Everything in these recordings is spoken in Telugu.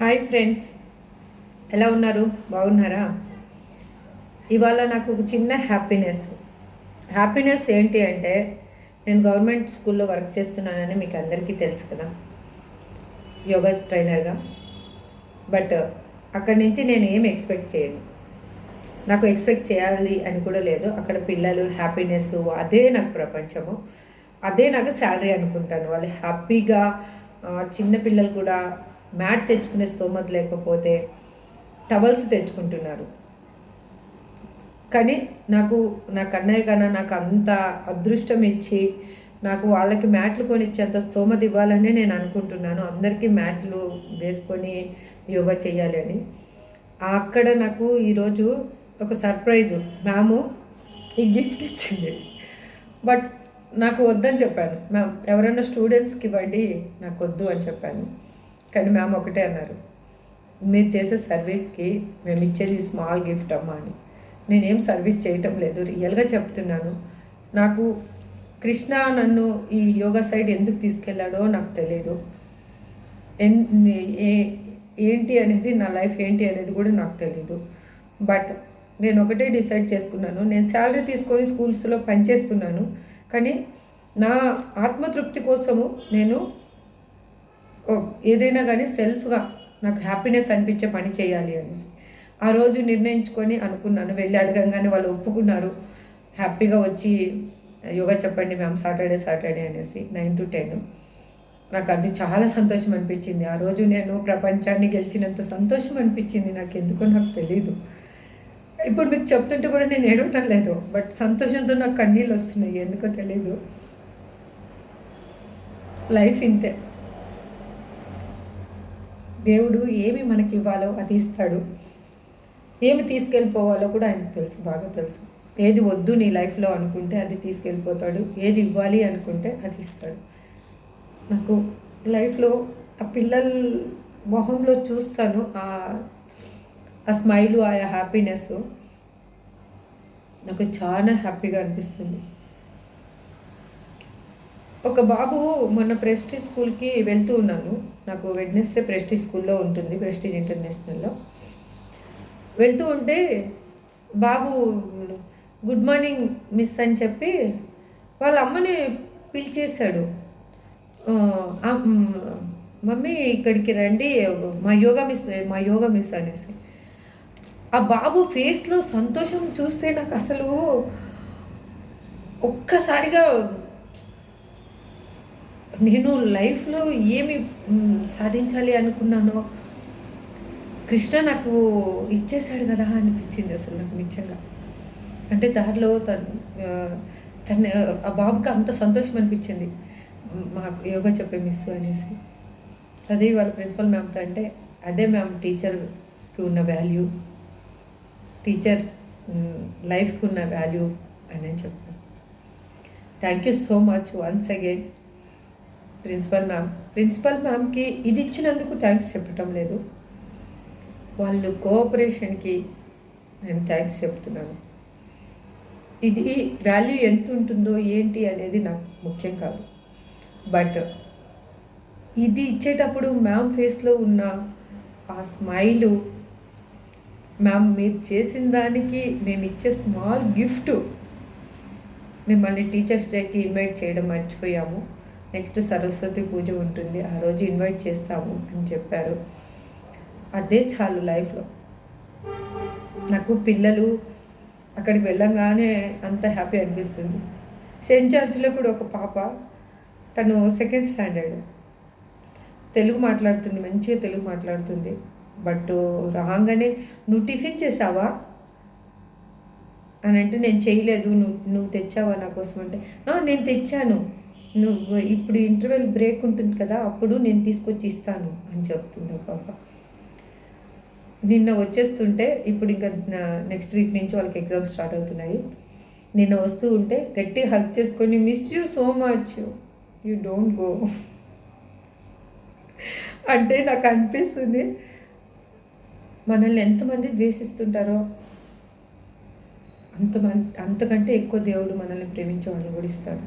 Hi friends. ఎలా ఉన్నారు? బాగున్నారా? ఇవాళ నాకు ఒక చిన్న హ్యాపీనెస్. హ్యాపీనెస్ ఏంటి అంటే నేను గవర్నమెంట్ స్కూల్లో వర్క్ చేస్తున్నానని మీకు అందరికీ తెలుసు కదా. యోగా ట్రైనర్గా. బట్ అక్కడి నుంచి నేను ఏం ఎక్స్పెక్ట్ చేయను. నాకు ఎక్స్పెక్ట్ చేయాలి అని కూడా లేదు. అక్కడ పిల్లలు హ్యాపీనెస్ అదే నాకు ప్రపంచము. అదే నాకు శాలరీ అనుకుంటాను. వాళ్ళు హ్యాపీగా చిన్నపిల్లలు కూడా మ్యాట్ తెచ్చుకునే స్తోమత లేకపోతే టవల్స్ తెచ్చుకుంటున్నారు. కానీ నాకు నా కన్నయ్య కన్నా నాకు అంత అదృష్టం ఇచ్చి నాకు వాళ్ళకి మ్యాట్లు కొనిచ్చేంత స్తోమత ఇవ్వాలని నేను అనుకుంటున్నాను. అందరికీ మ్యాట్లు వేసుకొని యోగా చేయాలి అని. అక్కడ నాకు ఈరోజు ఒక సర్ప్రైజు. మ్యాము ఈ గిఫ్ట్ ఇచ్చింది. బట్ నాకు వద్దని చెప్పాను. మ్యామ్ ఎవరైనా స్టూడెంట్స్కి ఇవ్వండి నాకు వద్దు అని చెప్పాను. కానీ మ్యామ్ ఒకటే అన్నారు మీరు చేసే సర్వీస్కి మేము ఇచ్చేది స్మాల్ గిఫ్ట్ అమ్మా అని. నేనేం సర్వీస్ చేయటం లేదు రియల్గా చెప్తున్నాను. నాకు కృష్ణ నన్ను ఈ యోగా సైడ్ ఎందుకు తీసుకెళ్ళాడో నాకు తెలియదు ఎన్ ఏ- ఏంటి అనేది నా లైఫ్ ఏంటి అనేది కూడా నాకు తెలియదు బట్ నేను ఒకటే డిసైడ్ చేసుకున్నాను. నేను శాలరీ తీసుకొని స్కూల్స్లో పనిచేస్తున్నాను. కానీ నా ఆత్మతృప్తి కోసము నేను ఏదైనా కానీ సెల్ఫ్గా నాకు హ్యాపీనెస్ అనిపించే పని చేయాలి అనేసి. ఆ రోజు నిర్ణయించుకొని అనుకున్నాను వెళ్ళి అడగంగానే వాళ్ళు ఒప్పుకున్నారు. హ్యాపీగా వచ్చి యోగా చెప్పండి మ్యామ్ సాటర్డే సాటర్డే అనేసి నైన్ టు టెన్ నాకు అది చాలా సంతోషం అనిపించింది. ఆ రోజు నేను ప్రపంచాన్ని గెలిచినంత సంతోషం అనిపించింది. నాకు ఎందుకో నాకు తెలియదు ఇప్పుడు మీకు చెప్తుంటే కూడా నేను ఏడవటం లేదు. బట్ సంతోషంతో నాకు కన్నీళ్ళు వస్తున్నాయి. ఎందుకో తెలీదు. లైఫ్ ఇంతే. దేవుడు ఏమి మనకి ఇవ్వాలో అది ఇస్తాడు. ఏమి తీసుకెళ్ళిపోవాలో కూడా ఆయనకు తెలుసు బాగా తెలుసు. ఏది వద్దు నీ లైఫ్లో అనుకుంటే అది తీసుకెళ్ళిపోతాడు. ఏది ఇవ్వాలి అనుకుంటే అది ఇస్తాడు. నాకు లైఫ్లో ఆ పిల్లల మొహంలో చూస్తాను ఆ ఆ స్మైలు ఆ హ్యాపీనెస్ నాకు చాలా హ్యాపీగా అనిపిస్తుంది. ఒక బాబు మొన్న ప్రెస్టీజ్ స్కూల్కి వెళ్తూ ఉన్నాను. నాకు వెడ్నెస్డే ప్రెస్టీజ్ స్కూల్లో ఉంటుంది ప్రెస్టీజ్ ఇంటర్నేషనల్లో. వెళ్తూ ఉంటే బాబు గుడ్ మార్నింగ్ మిస్ అని చెప్పి వాళ్ళ అమ్మని పిలిచేశాడు. మమ్మీ ఇక్కడికి రండి మా యోగా మిస్ మా యోగా మిస్ అనేసి. ఆ బాబు ఫేస్లో సంతోషం చూస్తే నాకు అసలు ఒక్కసారిగా నేను లైఫ్లో ఏమి సాధించాలి అనుకున్నానో కృష్ణ నాకు ఇచ్చేశాడు కదా అనిపించింది అసలు నాకు నిజంగా. అంటే దారిలో తను తను ఆ బాబుకి అంత సంతోషం అనిపించింది. మాకు యోగా చెప్పే మిస్ అనేసి. అదే వాళ్ళ ప్రిన్సిపల్ మ్యామ్తో అంటే అదే మ్యామ్ టీచర్కి ఉన్న వాల్యూ టీచర్ లైఫ్కి ఉన్న వాల్యూ అని చెప్పాను thank you so much once again principal ma'am. Principal మ్యామ్కి ఇది ఇచ్చినందుకు థ్యాంక్స్ చెప్పటం లేదు. వాళ్ళు కోఆపరేషన్కి నేను థ్యాంక్స్ చెప్తున్నాను. ఇది వాల్యూ ఎంత ఉంటుందో ఏంటి అనేది నాకు ముఖ్యం కాదు. బట్ ఇది ఇచ్చేటప్పుడు మ్యామ్ ఫేస్లో ఉన్న ఆ స్మైలు మ్యామ్ మీరు చేసిన దానికి మేము ఇచ్చే స్మాల్ గిఫ్ట్ మిమ్మల్ని టీచర్స్ డేకి ఇన్వైట్ చేయడం మర్చిపోయాము. నెక్స్ట్ సరస్వతి పూజ ఉంటుంది. ఆ రోజు ఇన్వైట్ చేస్తాము అని చెప్పారు. అదే చాలు లైఫ్లో నాకు పిల్లలు అక్కడికి వెళ్ళంగానే అంత హ్యాపీ అనిపిస్తుంది. సెయింట్ జార్జ్లో కూడా ఒక పాప తను సెకండ్ స్టాండర్డ్ తెలుగు మాట్లాడుతుంది మంచిగా తెలుగు మాట్లాడుతుంది. బట్ రాగానే నువ్వు టిఫిన్ చేసావా? అని అంటే నేను చేయలేదు. నువ్వు నువ్వు తెచ్చావా నా కోసం? అంటే నేను తెచ్చాను. నువ్వు ఇప్పుడు ఇంటర్వెల్ బ్రేక్ ఉంటుంది కదా అప్పుడు నేను తీసుకొచ్చి ఇస్తాను అని చెప్తుంది పాప. నిన్న వచ్చేస్తుంటే ఇప్పుడు ఇంకా నెక్స్ట్ వీక్ నుంచి వాళ్ళకి ఎగ్జామ్స్ స్టార్ట్ అవుతున్నాయి. నిన్న వస్తూ ఉంటే గట్టి హక్ చేసుకొని miss you so much you don't go అంటే నాకు అనిపిస్తుంది మనల్ని ఎంతమంది ద్వేషిస్తుంటారో అంతమంది అంతకంటే ఎక్కువ దేవుడు మనల్ని ప్రేమించే వాళ్ళని కూడా ఇస్తాడు.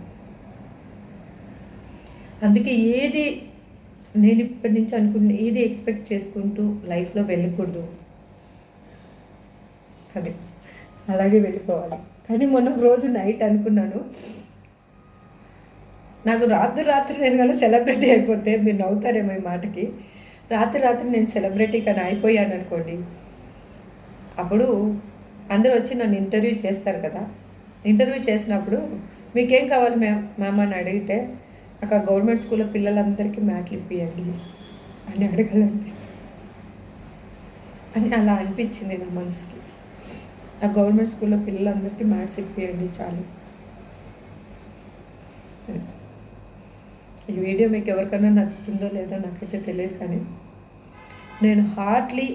అందుకే ఏది నేను ఇప్పటి నుంచి అనుకున్న ఏది ఎక్స్పెక్ట్ చేసుకుంటూ లైఫ్లో వెళ్ళకూడదు. అదే. అలాగే వెళ్ళిపోవాలి. కానీ మొన్న రోజు నైట్ అనుకున్నాను. నాకు రాత్రి రాత్రి నేను కనుక సెలబ్రిటీ అయిపోతే మీరు నవ్వుతారేమో ఈ మాటకి. రాత్రి రాత్రి నేను సెలబ్రిటీ కానీ అయిపోయాను అనుకోండి. అప్పుడు అందరూ వచ్చి నన్ను ఇంటర్వ్యూ చేస్తారు కదా. ఇంటర్వ్యూ చేసినప్పుడు మీకేం కావాలి మ్యామ్? మ్యామ్ అని అడిగితే నాకు ఆ గవర్నమెంట్ స్కూల్లో పిల్లలందరికీ మ్యాట్లు ఇప్పియండి అని అడగాలనిపిస్తుంది. అని అలా అనిపించింది నా మనసుకి. ఆ గవర్నమెంట్ స్కూల్లో పిల్లలందరికీ మ్యాథ్స్ ఇప్పియండి చాలు. ఈ వీడియో మీకు ఎవరికైనా నచ్చుతుందో లేదో నాకైతే తెలియదు కానీ నేను హార్డ్లీ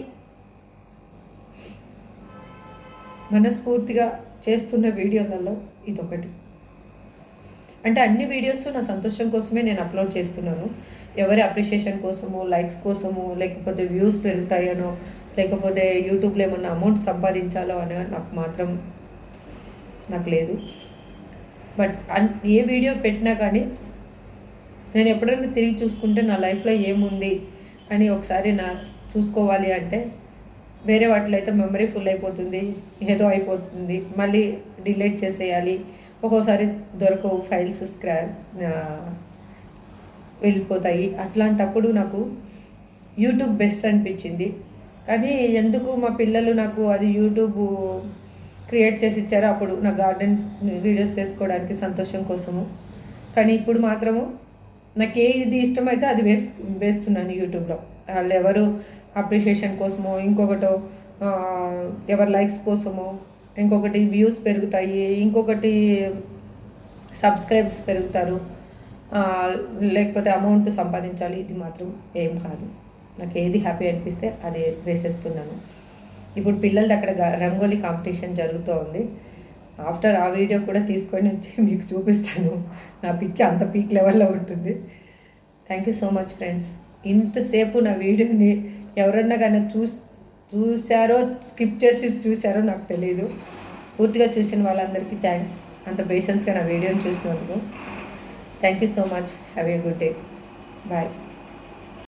మనస్ఫూర్తిగా చేస్తున్న వీడియోలలో ఇదొకటి. అంటే అన్ని వీడియోస్ నా సంతోషం కోసమే నేను అప్లోడ్ చేస్తున్నాను. ఎవరి అప్రిషియేషన్ కోసము లైక్స్ కోసము లేకపోతే వ్యూస్ పెరుగుతాయనో లేకపోతే యూట్యూబ్లో ఏమన్నా అమౌంట్ సంపాదించాలో అని నాకు మాత్రం నాకు లేదు. బట్ అన్ ఏ వీడియో పెట్టినా కానీ నేను ఎప్పుడైనా తిరిగి చూసుకుంటే నా లైఫ్లో ఏముంది అని ఒకసారి నా చూసుకోవాలి అంటే వేరే వాటిలో అయితే మెమరీ ఫుల్ అయిపోతుంది ఏదో అయిపోతుంది మళ్ళీ డిలీట్ చేసేయాలి. ఒక్కోసారి దొరకవు ఫైల్స్ స్క్రా వెళ్ళిపోతాయి. అట్లాంటప్పుడు నాకు యూట్యూబ్ బెస్ట్ అనిపించింది. కానీ ఎందుకు మా పిల్లలు నాకు అది యూట్యూబ్ క్రియేట్ చేసి ఇచ్చారో అప్పుడు నా గార్డెన్ వీడియోస్ వేసుకోవడానికి సంతోషం కోసము. కానీ ఇప్పుడు మాత్రము నాకు ఏది ఇష్టమైతే అది వేస్ వేస్తున్నాను యూట్యూబ్లో వాళ్ళు ఎవరు అప్రిషియేషన్ కోసమో ఇంకొకటో ఎవరి లైక్స్ కోసమో ఇంకొకటి వ్యూస్ పెరుగుతాయి ఇంకొకటి సబ్స్క్రైబ్స్ పెరుగుతారు. లేకపోతే అమౌంట్ సంపాదించాలి ఇది మాత్రం ఏం కాదు. నాకు ఏది హ్యాపీ అనిపిస్తే అది వేసేస్తున్నాను. ఇప్పుడు పిల్లలది అక్కడ రంగోలీ కాంపిటీషన్ జరుగుతూ ఉంది ఆఫ్టర్ ఆ వీడియో కూడా తీసుకొని వచ్చి మీకు చూపిస్తాను. నా పిచ్చి అంత పీక్ లెవెల్లో ఉంటుంది. Thank you so much friends ఇంతసేపు నా వీడియోని ఎవరన్నా కానీ చూస్ చూశారో స్కిప్ చేసి చూశారో నాకు తెలియదు పూర్తిగా చూసిన వాళ్ళందరికీ థ్యాంక్స్ అంత పేషెన్స్గా నా వీడియోని చూసినందుకు. Thank you so much have a good day bye